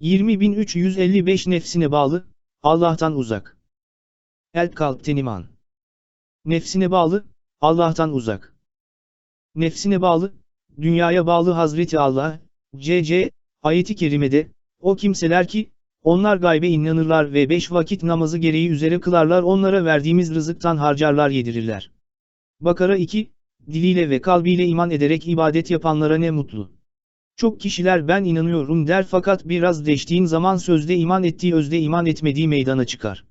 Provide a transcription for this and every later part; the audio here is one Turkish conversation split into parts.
20355 Nefsine bağlı, Allah'tan uzak. El kalpten iman. Nefsine bağlı, Allah'tan uzak. Nefsine bağlı, dünyaya bağlı Hazreti Allah, C.C. Ayeti kerimede, o kimseler ki, onlar gaybe inanırlar ve beş vakit namazı gereği üzere kılarlar onlara verdiğimiz rızıktan harcarlar yedirirler. Bakara 2, diliyle ve kalbiyle iman ederek ibadet yapanlara ne mutlu. Çok kişiler ben inanıyorum der fakat biraz değiştiğin zaman sözde iman ettiği özde iman etmediği meydana çıkar.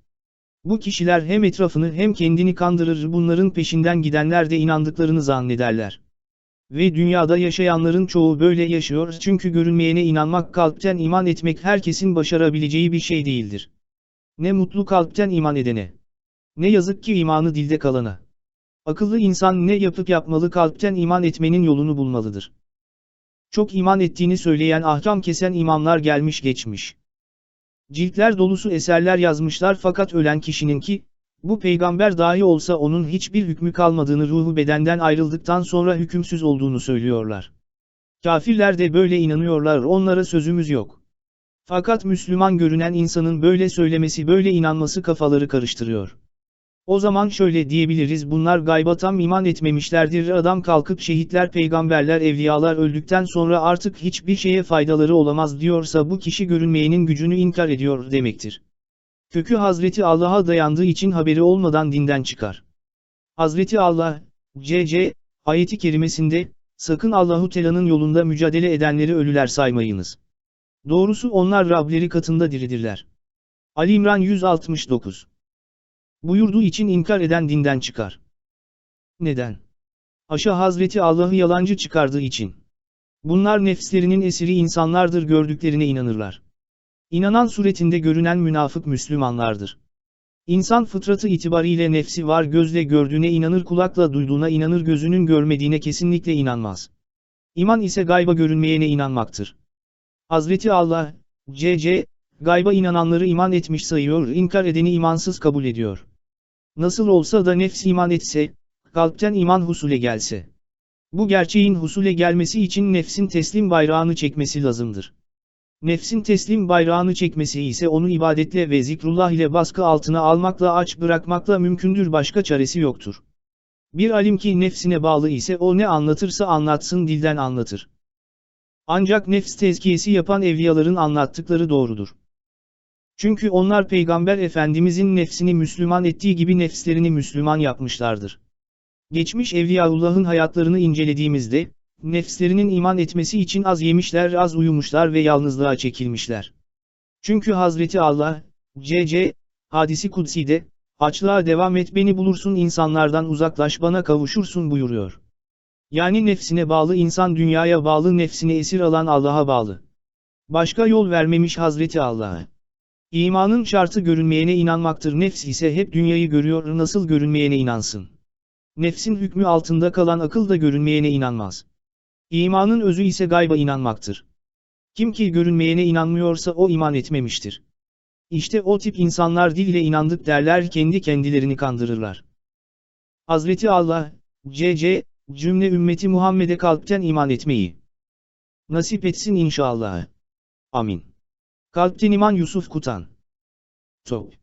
Bu kişiler hem etrafını hem kendini kandırır bunların peşinden gidenler de inandıklarını zannederler. Ve dünyada yaşayanların çoğu böyle yaşıyor çünkü görünmeyene inanmak kalpten iman etmek herkesin başarabileceği bir şey değildir. Ne mutlu kalpten iman edene. Ne yazık ki imanı dilde kalana. Akıllı insan ne yapıp yapmalı kalpten iman etmenin yolunu bulmalıdır. Çok iman ettiğini söyleyen ahkam kesen imamlar gelmiş geçmiş. Ciltler dolusu eserler yazmışlar fakat ölen kişinin ki, bu peygamber dahi olsa onun hiçbir hükmü kalmadığını ruhu bedenden ayrıldıktan sonra hükümsüz olduğunu söylüyorlar. Kafirler de böyle inanıyorlar onlara sözümüz yok. Fakat Müslüman görünen insanın böyle söylemesi böyle inanması kafaları karıştırıyor. O zaman şöyle diyebiliriz bunlar gayba tam iman etmemişlerdir adam kalkıp şehitler peygamberler evliyalar öldükten sonra artık hiçbir şeye faydaları olamaz diyorsa bu kişi görünmeyenin gücünü inkar ediyor demektir. Kökü Hazreti Allah'a dayandığı için haberi olmadan dinden çıkar. Hazreti Allah, C.C. ayeti kerimesinde, sakın Allahu Teala'nın yolunda mücadele edenleri ölüler saymayınız. Doğrusu onlar Rableri katında diridirler. Ali İmran 169 Buyurduğu için inkar eden dinden çıkar. Neden? Aşağı Hazreti Allah'ı yalancı çıkardığı için. Bunlar nefslerinin esiri insanlardır gördüklerine inanırlar. İnanan suretinde görünen münafık Müslümanlardır. İnsan fıtratı itibariyle nefsi var gözle gördüğüne inanır kulakla duyduğuna inanır gözünün görmediğine kesinlikle inanmaz. İman ise gayba görünmeyene inanmaktır. Hazreti Allah, C.C., gayba inananları iman etmiş sayıyor inkar edeni imansız kabul ediyor. Nasıl olsa da nefs iman etse, kalpten iman husule gelse. Bu gerçeğin husule gelmesi için nefsin teslim bayrağını çekmesi lazımdır. Nefsin teslim bayrağını çekmesi ise onu ibadetle ve zikrullah ile baskı altına almakla aç bırakmakla mümkündür başka çaresi yoktur. Bir alim ki nefsine bağlı ise o ne anlatırsa anlatsın dilden anlatır. Ancak nefs tezkiyesi yapan evliyaların anlattıkları doğrudur. Çünkü onlar Peygamber Efendimizin nefsini Müslüman ettiği gibi nefslerini Müslüman yapmışlardır. Geçmiş Evliyaullah'ın hayatlarını incelediğimizde, nefslerinin iman etmesi için az yemişler az uyumuşlar ve yalnızlığa çekilmişler. Çünkü Hazreti Allah, C.C. Hadisi Kutsi'de, açlığa devam et beni bulursun insanlardan uzaklaş bana kavuşursun buyuruyor. Yani nefsine bağlı insan dünyaya bağlı nefsini esir alan Allah'a bağlı. Başka yol vermemiş Hazreti Allah'a. İmanın şartı görünmeyene inanmaktır nefs ise hep dünyayı görüyor nasıl görünmeyene inansın. Nefsin hükmü altında kalan akıl da görünmeyene inanmaz. İmanın özü ise gayba inanmaktır. Kim ki görünmeyene inanmıyorsa o iman etmemiştir. İşte o tip insanlar dil ile inandık derler kendi kendilerini kandırırlar. Hazreti Allah, C.C. cümle ümmeti Muhammed'e kalpten iman etmeyi nasip etsin inşallah. Amin. Kalpten Yusuf Kutan. Top.